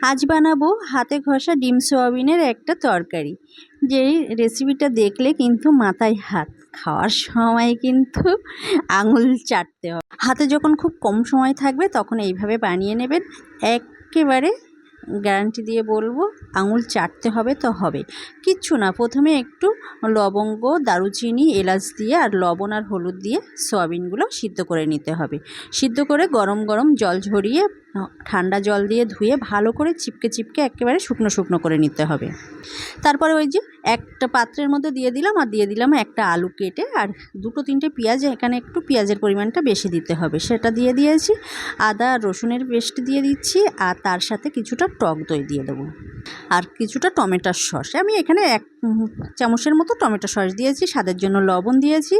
আজ বানাবো হাতে ঘষা ডিম সোয়াবিনের একটা তরকারি। যেই রেসিপিটা দেখলে কিন্তু মাথায় হাত খাওয়ার সময় কিন্তু আঙুল চাটতে হবে। হাতে যখন খুব কম সময় থাকবে তখন এইভাবে বানিয়ে নেবেন। একেবারে গ্যারান্টি দিয়ে বলব আঙুল চাটতে হবে তো হবে। কিচ্ছু না, প্রথমে একটু লবঙ্গ, দারুচিনি, এলাচ দিয়ে আর লবণ আর হলুদ দিয়ে সয়াবিনগুলো সিদ্ধ করে নিতে হবে। সিদ্ধ করে গরম গরম জল ঝরিয়ে ঠান্ডা জল দিয়ে ধুয়ে ভালো করে চিপকে চিপকে একেবারে শুকনো শুকনো করে নিতে হবে। তারপরে ওই যে একটা পাত্রের মধ্যে দিয়ে দিলাম আর দিয়ে দিলাম একটা আলু কেটে আর দুটো তিনটে পেঁয়াজ, এখানে একটু পেঁয়াজের পরিমাণটা বেশি দিতে হবে। সেটা দিয়ে দিয়েছি, আদা, রসুনের পেস্ট দিয়ে দিচ্ছি আর তার সাথে কিছুটা টক দই দিয়ে দেবো। আর কিছুটা টমেটোর সস, আমি এখানে এক চামচের মতো টমেটো সস দিয়েছি, স্বাদের জন্য লবণ দিয়েছি।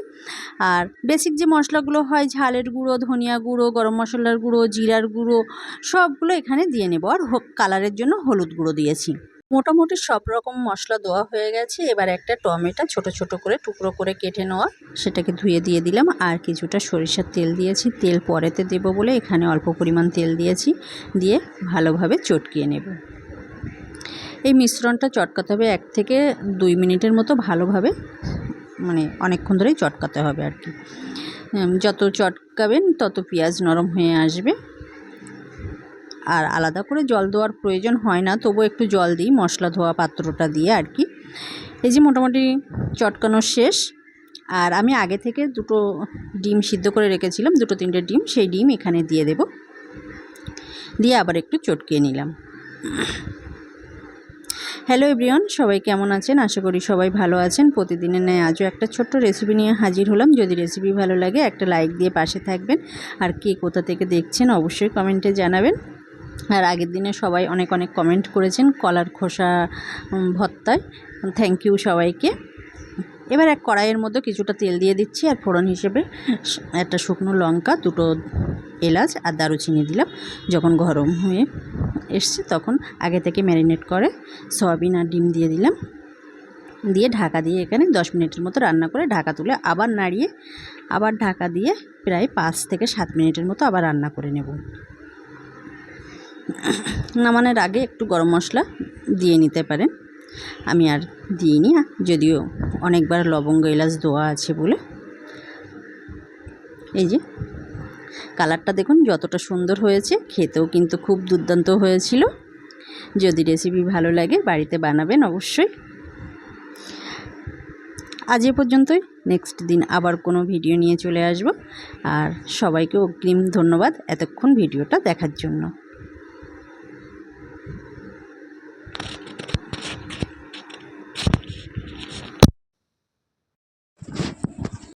আর বেসিক যে মশলাগুলো হয়, ঝালের গুঁড়ো, ধনিয়া গুঁড়ো, গরম মশলার গুঁড়ো, জিরার গুঁড়ো, সবগুলো এখানে দিয়ে নেব। আর কালারের জন্য হলুদ গুঁড়ো দিয়েছি। মোটামুটি সব রকম মশলা দেওয়া হয়ে গেছে। এবার একটা টমেটো ছোট ছোট করে টুকরো করে কেটে নেওয়া। সেটাকে ধুয়ে দিয়ে দিলাম। আর কিছুটা সরিষার তেল দিয়েছি। তেল পরেতে দেব বলে এখানে অল্প পরিমাণ তেল দিয়েছি। দিয়ে ভালোভাবে চটকিয়ে নেব। এই মিশ্রণটা চটকাতে হবে এক থেকে দুই মিনিটের মতো ভালোভাবে মানে অনেকক্ষণ ধরেই চটকাতে হবে আর কি। যত চটকাবেন তত পেঁয়াজ নরম হয়ে আসবে। আর আলাদা করে জল দেওয়ার প্রয়োজন হয় না তবু একটু জল দিই, মশলা ধোয়া পাত্রটা দিয়ে আর কি। এই যে মোটামুটি চটকানো শেষ, আর আমি আগে থেকে দুটো ডিম সিদ্ধ করে রেখেছিলাম, দুটো তিনটে ডিম, সেই ডিম এখানে দিয়ে দেব। দিয়ে আবার একটু চটকিয়ে নিলাম। হ্যালো এভরিওয়ান সবাই কেমন আছেন? আশা করি সবাই ভালো আছেন। প্রতিদিনের ন্যায় আজও একটা ছোট্ট রেসিপি নিয়ে হাজির হলাম। যদি রেসিপি ভালো লাগে, একটা লাইক দিয়ে পাশে থাকবেন। আর কে কোথা থেকে দেখছেন, অবশ্যই কমেন্টে জানাবেন। আর আগের দিনে সবাই অনেক অনেক কমেন্ট করেছেন কলার খোসা ভত্তায়। থ্যাংক ইউ সবাইকে। এবার এক কড়াইয়ের মধ্যে কিছুটা তেল দিয়ে দিচ্ছি। আর ফোড়ন হিসেবে একটা শুকনো লঙ্কা, দুটো এলাচ আর দারুচিনি দিলাম। যখন গরম হয়ে এসছে, তখন আগে থেকে ম্যারিনেট করে সয়াবিন আর ডিম দিয়ে দিলাম। দিয়ে ঢাকা দিয়ে এখানে দশ মিনিটের মতো রান্না করে ঢাকা তুলে আবার নাড়িয়ে, আবার ঢাকা দিয়ে প্রায় পাঁচ থেকে সাত মিনিটের মতো আবার রান্না করে নেব। নামানোর আগে একটু গরম মশলা দিয়ে নিতে পারেন। আমি আর দিইনি, যদিও অনেকবার লবঙ্গ এলাচ দেওয়া আছে বলে। এই যে কালারটা দেখুন যতটা সুন্দর হয়েছে, খেতেও কিন্তু খুব দুর্দান্ত হয়েছিল। যদি রেসিপি ভালো লাগে বাড়িতে বানাবেন অবশ্যই। আজ এ পর্যন্তই নেক্সট দিন আবার কোনো ভিডিও নিয়ে চলে আসব। আর সবাইকে অগ্রিম ধন্যবাদ এতক্ষণ ভিডিওটা দেখার জন্য।